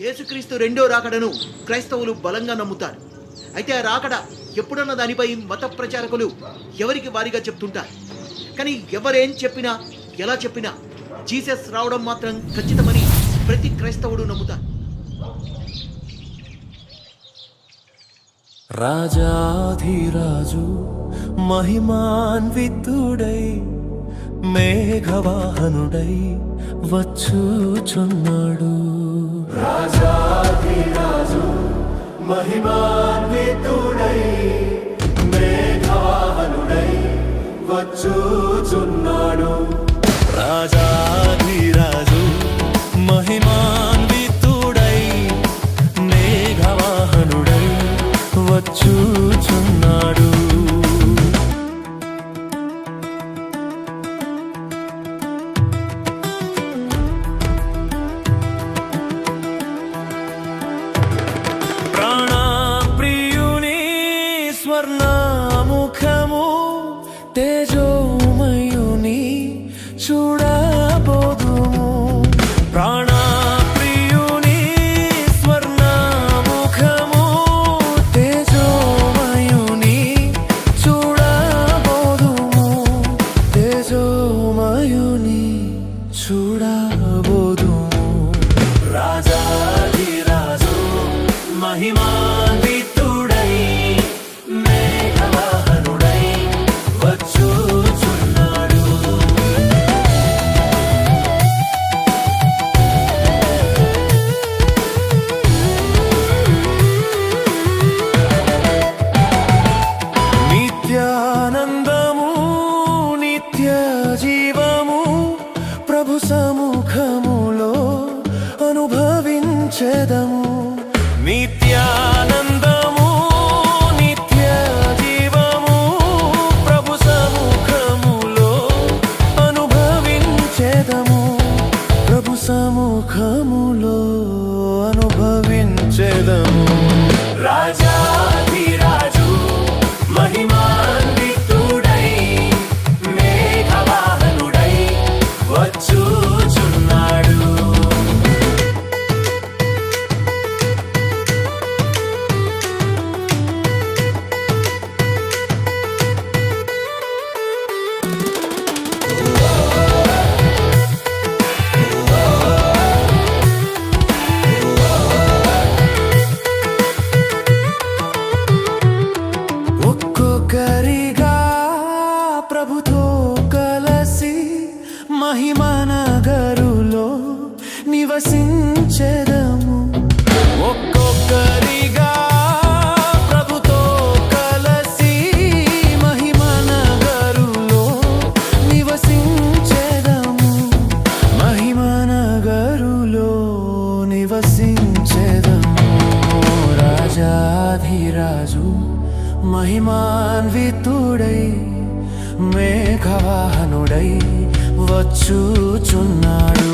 యేసుక్రీస్తు రెండో రాకడను క్రైస్తవులు బలంగా నమ్ముతారు. అయితే ఆ రాకడ ఎప్పుడన్న దానిపై మత ప్రచారకులు ఎవరికి వారిగా చెప్తుంటారు? కానీ ఎవరేం చెప్పినా ఎలా చెప్పినా జీసస్ రావడం మాత్రం ఖచ్చితమని ప్రతి క్రైస్తవుడు నమ్ముతారు. రాజాధిరాజు మహిమాన్వితుడై మేఘవాహనుడై వచ్చుచున్నాడు. రాజాధిరాజు మహిమాన్వితుడై మేఘవాహనుడై వచ్చుచున్నాడు. రాజాధిరాజు ప్రాణప్రియుని స్వర్ణముఖము తేజోమయుని చూడా మహిమాన్వితుడై మేఘవాహనుడై వచ్చుచున్నాడు. నిత్యానందము నిత్య జీవము ప్రభు సముఖములో అనుభవించెదము. సముఖములో అనుభవించెదము. రాజా నగరులో నివసించెదము. ఒక్కొక్కరిగా ప్రభుతో కలసి మహిమనగరులో నివసించెదము. మహిమనగరులో నివసించెదము. రాజాధిరాజు మహిమాన్వితుడై మేఘవాహనుడై వచ్చుచున్నాడు.